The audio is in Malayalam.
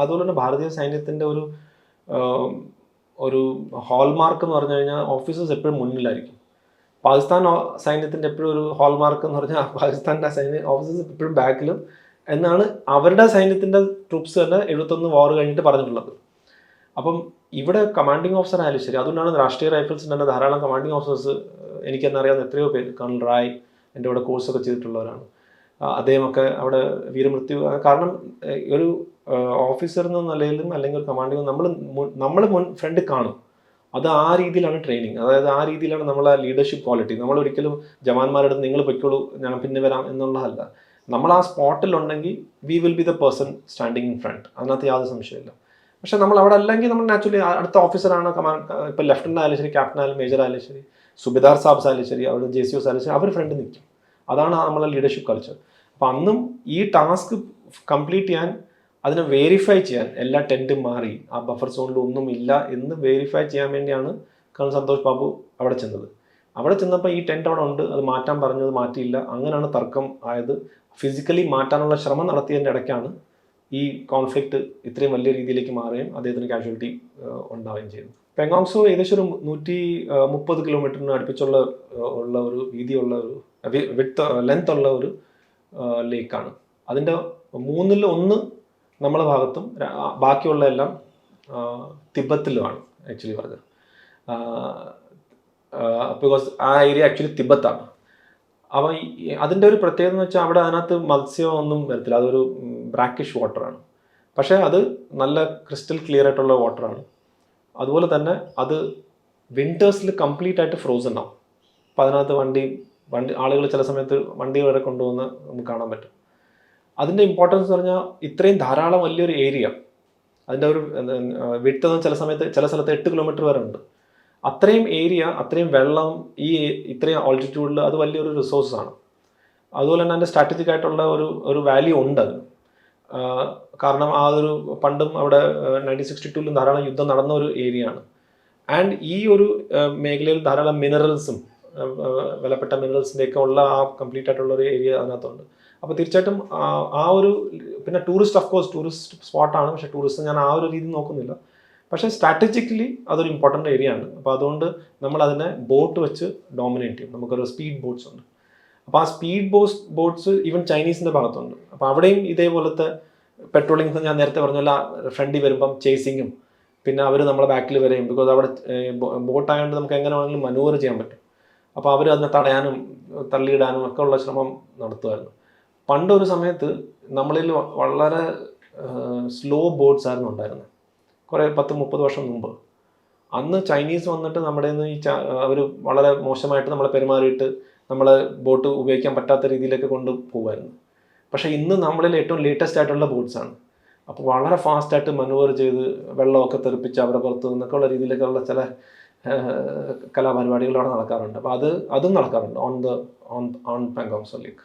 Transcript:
അതുപോലെ തന്നെ ഭാരതീയ സൈന്യത്തിന്റെ ഒരു ഒരു ഹോൾമാർക്ക് എന്ന് പറഞ്ഞു കഴിഞ്ഞാൽ ഓഫീസേഴ്സ് എപ്പോഴും മുന്നിലായിരിക്കും. പാകിസ്ഥാൻ സൈന്യത്തിന്റെ എപ്പോഴും ഒരു ഹോൾമാർക്ക് എന്ന് പറഞ്ഞാൽ പാകിസ്ഥാന്റെ സൈന്യ ഓഫീസേഴ്സ് എപ്പോഴും ബാക്കിലും എന്നാണ് അവരുടെ സൈന്യത്തിന്റെ ട്രൂപ്സ് തന്നെ എഴുപത്തൊന്ന് വാർ കഴിഞ്ഞിട്ട് പറഞ്ഞിട്ടുള്ളത്. അപ്പം ഇവിടെ കമാൻഡിങ് ഓഫീസർ ആയാലും ശരി അതുകൊണ്ടാണ് രാഷ്ട്രീയ റൈഫിൾസിന്റെ തന്നെ ധാരാളം കമാൻഡിങ് ഓഫീസേഴ്സ് എനിക്കെന്നറിയാവുന്ന എത്രയോ പേര് കേണൽ റായ് എന്റെ കൂടെ കോഴ്സൊക്കെ ചെയ്തിട്ടുള്ളവരാണ്. അദ്ദേഹമൊക്കെ അവിടെ വീരമൃത്യു കാരണം ഒരു ഓഫീസർ എന്ന നിലയിലും അല്ലെങ്കിൽ ഒരു കമാൻഡിങ് നമ്മൾ നമ്മൾ മുൻ ഫ്രണ്ട് കാണും. അത് ആ രീതിയിലാണ് ട്രെയിനിങ് അതായത് ആ രീതിയിലാണ് നമ്മളെ ലീഡർഷിപ്പ് ക്വാളിറ്റി നമ്മൾ ഒരിക്കലും ജവാന്മാരുടെ നിങ്ങൾ പൊയ്ക്കോളൂ ഞാൻ പിന്നെ വരാം എന്നുള്ളതല്ല. നമ്മൾ ആ സ്പോട്ടിലുണ്ടെങ്കിൽ we will be the person standing in front അതിനകത്ത് യാതൊരു സംശയമില്ല പക്ഷെ നമ്മൾ അവിടെ അല്ലെങ്കിൽ നമ്മൾ നാച്ചുറലി അടുത്ത ഓഫീസറാണ് കമാൻഡ് ഇപ്പോൾ ലെഫ്റ്റനന്റ് ആയാലും ശരി ക്യാപ്റ്റൻ ആയാലും മേജർ ആയാലും ശരി സുബിദാർ സാബ്സ് ആയാലും ശരി അവിടെ ജെ സി ഒസ് ആയാലും ശരി അവർ ഫ്രണ്ട് നിൽക്കും. അതാണ് നമ്മളെ ലീഡർഷിപ്പ് കൾച്ചർ അപ്പം അന്നും ഈ ടാസ്ക് കംപ്ലീറ്റ് ചെയ്യാൻ അതിനെ വേരിഫൈ ചെയ്യാൻ എല്ലാ ടെന്റും മാറി. ആ ബഫർ സോണിൽ ഒന്നും ഇല്ല എന്ന് വേരിഫൈ ചെയ്യാൻ വേണ്ടിയാണ് കേണൽ സന്തോഷ് ബാബു അവിടെ ചെന്നത്. അവിടെ ചെന്നപ്പോൾ ഈ ടെന്റ് അവിടെ ഉണ്ട്. അത് മാറ്റാൻ പറഞ്ഞത് മാറ്റിയില്ല. അങ്ങനെയാണ് തർക്കം ആയത്. ഫിസിക്കലി മാറ്റാനുള്ള ശ്രമം നടത്തിയതിന്റെ ഇടയ്ക്കാണ് ഈ കോൺഫ്ലിക്റ്റ് ഇത്രയും വലിയ രീതിയിലേക്ക് മാറുകയും അദ്ദേഹത്തിന് കാഷ്വാലിറ്റി ഉണ്ടാവുകയും ചെയ്തു പെങ്ങോങ്സോ ഏകദേശം ഒരു നൂറ്റി മുപ്പത് കിലോമീറ്ററിന് അടുപ്പിച്ചുള്ള ഉള്ള ഒരു വീതിയുള്ള ഒരു വിട്ട് ലെങ്ത് ഉള്ള ഒരു ലേക്കാണ് അതിന്റെ മൂന്നിൽ ഒന്ന് നമ്മളെ ഭാഗത്തും ബാക്കിയുള്ള എല്ലാം തിബത്തിലുമാണ് ആക്ച്വലി പറഞ്ഞത്. ബിക്കോസ് ആ ഏരിയ ആക്ച്വലി തിബത്താണ്. അപ്പോൾ അതിന്റെ ഒരു പ്രത്യേകത എന്ന് വെച്ചാൽ അവിടെ അതിനകത്ത് മത്സ്യം ഒന്നും വരത്തില്ല. അതൊരു ബ്രാക്കിഷ് വാട്ടറാണ് പക്ഷേ അത് നല്ല ക്രിസ്റ്റൽ ക്ലിയർ ആയിട്ടുള്ള വാട്ടറാണ് അതുപോലെ തന്നെ അത് വിന്റേഴ്സിൽ കംപ്ലീറ്റ് ആയിട്ട് ഫ്രോസൺ ആവും. അപ്പോൾ അതിനകത്ത് വണ്ടി വണ്ടി ആളുകൾ ചില സമയത്ത് വണ്ടി വരെ കൊണ്ടുവന്ന് നമുക്ക് കാണാൻ പറ്റും. അതിന്റെ ഇമ്പോർട്ടൻസ് എന്ന് പറഞ്ഞാൽ ഇത്രയും ധാരാളം വലിയൊരു ഏരിയ അതിന്റെ ഒരു വിട്ടത് ചില സമയത്ത് ചില സ്ഥലത്ത് എട്ട് കിലോമീറ്റർ വരെ ഉണ്ട്. അത്രയും ഏരിയ അത്രയും വെള്ളം ഈ ഇത്രയും ഓൾട്ടിറ്റ്യൂഡിൽ അത് വലിയൊരു റിസോഴ്സ് ആണ്. അതുപോലെ തന്നെ അതിന്റെ സ്ട്രാറ്റജിക് ആയിട്ടുള്ള ഒരു ഒരു വാല്യൂ ഉണ്ട് അതിന്. കാരണം ആ ഒരു പണ്ടും അവിടെ നയന്റീൻ സിക്സ്റ്റി ടൂവിലും ധാരാളം യുദ്ധം നടന്ന ഒരു ഏരിയ ആണ്. ആൻഡ് ഈ ഒരു മേഖലയിൽ ധാരാളം മിനറൽസും വിലപ്പെട്ട മിനറൽസിന്റെ ഒക്കെ ഉള്ള ആ കംപ്ലീറ്റ് ആയിട്ടുള്ള ഒരു ഏരിയ അതിനകത്തുണ്ട്. അപ്പോൾ തീർച്ചയായിട്ടും ആ- ഒരു പിന്നെ ടൂറിസ്റ്റ് ഓഫ് കോഴ്സ് ടൂറിസ്റ്റ് സ്പോട്ടാണ് പക്ഷേ ടൂറിസ്റ്റ് ഞാൻ ആ ഒരു രീതി നോക്കുന്നില്ല. പക്ഷേ സ്ട്രാറ്റജിക്കലി അതൊരു ഇമ്പോർട്ടന്റ് ഏരിയ ആണ്. അപ്പോൾ അതുകൊണ്ട് നമ്മൾ അതിനെ ബോട്ട് വെച്ച് ഡോമിനേറ്റ് ചെയ്യും. നമുക്കൊരു സ്പീഡ് ബോട്ട്സ് ഉണ്ട്. അപ്പോൾ ആ സ്പീഡ് ബോസ് ബോട്ട്സ് ഈവൻ ചൈനീസിന്റെ ഭാഗത്തുണ്ട്. അപ്പോൾ അവിടെയും ഇതേപോലത്തെ പെട്രോളിംഗ് ഞാൻ നേരത്തെ പറഞ്ഞല്ല ഫ്രണ്ടിൽ വരുമ്പം ചേസിങ്ങും പിന്നെ അവർ നമ്മളെ ബാക്കിൽ വരെയും. ബിക്കോസ് അവിടെ ബോട്ടായതുകൊണ്ട് നമുക്ക് എങ്ങനെ വേണമെങ്കിലും മനൂവർ ചെയ്യാൻ പറ്റും. അപ്പോൾ അവർ അതിനെ തടയാനും തള്ളിയിടാനും ഒക്കെ ഉള്ള ശ്രമം നടത്തുമായിരുന്നു പണ്ടൊരു സമയത്ത് നമ്മളിൽ വളരെ സ്ലോ ബോട്ട്സ് ആയിരുന്നു ഉണ്ടായിരുന്നത് കുറേ പത്ത് മുപ്പത് വർഷം മുമ്പ്. അന്ന് ചൈനീസ് വന്നിട്ട് നമ്മുടെ നിന്ന് ഈ അവർ വളരെ മോശമായിട്ട് നമ്മളെ പെരുമാറിയിട്ട് നമ്മളെ ബോട്ട് ഉപയോഗിക്കാൻ പറ്റാത്ത രീതിയിലേക്ക് കൊണ്ട് പോകുമായിരുന്നു പക്ഷേ ഇന്ന് നമ്മളിൽ ഏറ്റവും ലേറ്റസ്റ്റ് ആയിട്ടുള്ള ബോട്ട്സ് ആണ്. അപ്പോൾ വളരെ ഫാസ്റ്റായിട്ട് മനോവർ ചെയ്ത് വെള്ളമൊക്കെ തെറിപ്പിച്ച് അവരെ പുറത്ത് നിന്നൊക്കെ ഉള്ള രീതിയിലൊക്കെയുള്ള ചില കലാപരിപാടികൾ അവിടെ നടക്കാറുണ്ട്. അപ്പോൾ അത് അതും നടക്കാറുണ്ട്. On the on on Pangong Tso lake